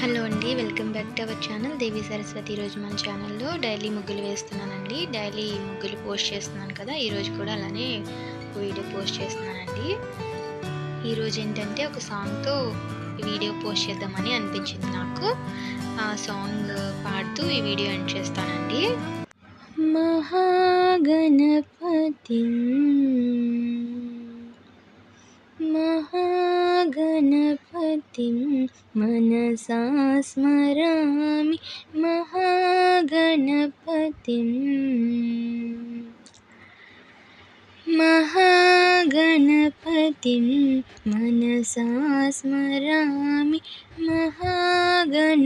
Hello అండి welcome back to our channel. Devi Saraswati ఈరోజు మన ఛానల్లో డైలీ ముగ్గులు వేస్తున్నానండి. డైలీ ముగ్గులు పోస్ట్ చేస్తున్నాను కదా ఈరోజు కూడా అలానే వీడియో పోస్ట్ చేస్తున్నానండి. ఈరోజు ఏంటంటే ఒక సాంగ్తో వీడియో పోస్ట్ చేద్దామని అనిపించింది నాకు. ఆ సాంగ్ పాడుతూ ఈ వీడియో ఎండ్ చేస్తానండి. మహాగణపతి महागणपतिं मनसा स्मरामि महागणपतिं महागणपतिं मनसा स्मरामि महागणपतिम्।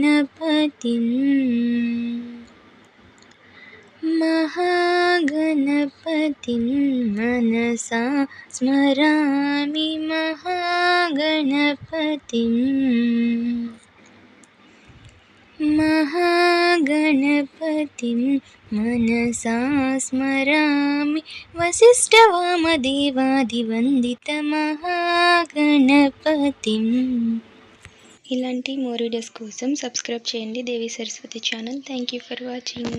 महागणपतिं मनसा स्मरामि महागणपतिम् महागणपतिं मनसा स्मरामि वसिष्ठवामदेवादिवन्दितमहागणपतिम् ఇలాంటి మోర్ వీడియోస్ కోసం సబ్స్క్రైబ్ చేయండి Devi Saraswati channel thank you for watching